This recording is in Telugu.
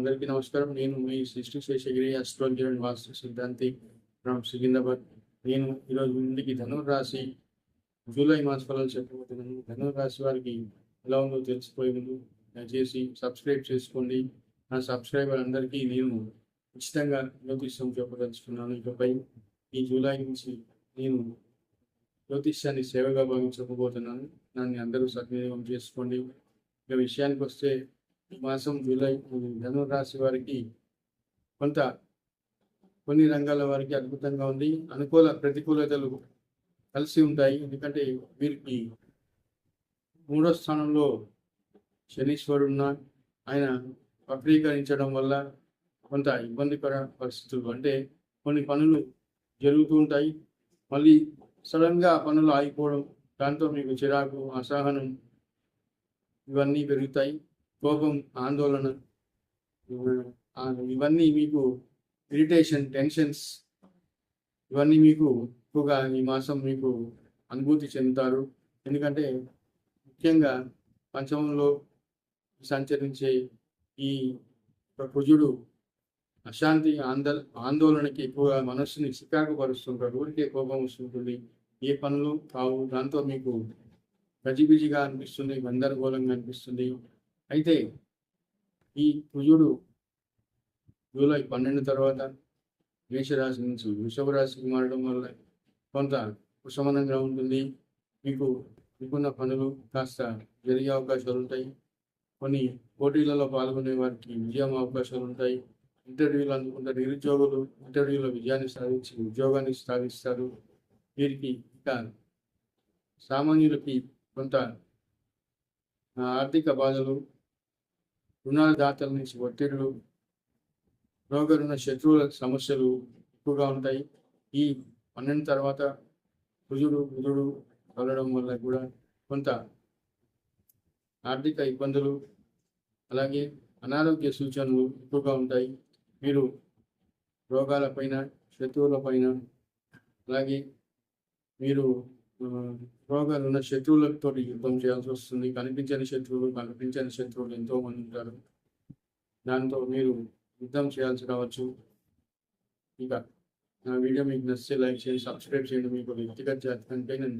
అందరికీ నమస్కారం. నేను మీ సృష్టి శేషగిరి అస్ట్రాలజీ అండ్ వాస్తు సిద్ధాంతి ఫ్రమ్ సికింద్రాబాద్. నేను ఈరోజు ముందుకి ధనుర్ రాశి జూలై మాస ఫలాలు చెప్పబోతున్నాను. ధనుర్ రాశి వారికి ఎలా ఉందో తెలిసిపోయే ముందు దయచేసి సబ్స్క్రైబ్ చేసుకోండి. నా సబ్స్క్రైబర్ అందరికీ నేను ఉచితంగా జ్యోతిష్యం చెప్పదలుచుకున్నాను. ఇకపై ఈ జూలై నుంచి నేను జ్యోతిష్యాన్ని సేవగా భావించకపోతున్నాను దాన్ని అందరూ సద్వినియోగం చేసుకోండి. ఇక విషయానికి వస్తే మాసం జూలై ధనుర్ రాశి వారికి కొంత కొన్ని రంగాల వారికి అద్భుతంగా ఉంది. అనుకూల ప్రతికూలతలు కలిసి ఉంటాయి. ఎందుకంటే వీరికి మూడో స్థానంలో శనీశ్వరున్న ఆయన వక్రీకరించడం వల్ల కొంత ఇబ్బందికర పరిస్థితులు అంటే కొన్ని పనులు జరుగుతూ ఉంటాయి. మళ్ళీ సడన్గా పనులు ఆగిపోవడం దాంతో మీకు చిరాకు అసహనం ఇవన్నీ పెరుగుతాయి. కోపం ఆందోళన ఇవన్నీ మీకు ఇరిటేషన్ టెన్షన్స్ ఇవన్నీ మీకు ఎక్కువగా ఈ మాసం మీకు అనుభూతి చెందుతారు. ఎందుకంటే ముఖ్యంగా పంచమంలో సంచరించే ఈ కుజుడు అశాంతి ఆందో ఆందోళనకి ఎక్కువగా మనస్సుని చికాకుపరుస్తుంటాడు. ఊరికే కోపం వస్తుంటుంది. ఏ పనులు కావు. దాంతో మీకు గజిబిజిగా అనిపిస్తుంది గందరగోళంగా అనిపిస్తుంది. అయితే ఈ కుజుడు జూలై పన్నెండు తర్వాత మేషరాశి నుంచి వృషభ రాశికి మారడం వల్ల కొంత ఉపశమనంగా ఉంటుంది. మీకు అనుకున్న పనులు కాస్త జరిగే అవకాశాలు ఉంటాయి. కొన్ని పోటీలలో పాల్గొనే వారికి విజయం అవకాశాలు ఉంటాయి. ఇంటర్వ్యూలు అందుకున్న నిరుద్యోగులు ఇంటర్వ్యూలో విజయాన్ని సాధించి ఉద్యోగాన్ని సాధిస్తారు. వీరికి ఇంకా సామాన్యులకి కొంత ఆర్థిక బాధలు రుణాలదాతల నుంచి ఒత్తిడులు రోగ రుణ శత్రువుల సమస్యలు ఎక్కువగా ఉంటాయి. ఈ పన్నెండు తర్వాత కుజుడు బుధుడు కలవడం వల్ల కూడా కొంత ఆర్థిక ఇబ్బందులు అలాగే అనారోగ్య సూచనలు ఎక్కువగా ఉంటాయి. మీరు రోగాలపైన శత్రువులపైన అలాగే మీరు రోగాలు ఉన్న శత్రువులతో యుద్ధం చేయాల్సి వస్తుంది. కనిపించని శత్రువులు కనిపించని శత్రువులు ఎంతో మంది ఉంటారు. దాంతో మీరు యుద్ధం చేయాల్సి రావచ్చు. ఇక నా వీడియో మీకు నచ్చితే లైక్ చేయండి సబ్స్క్రైబ్ చేయండి. మీకు వ్యక్తిగత జాతకంటే నేను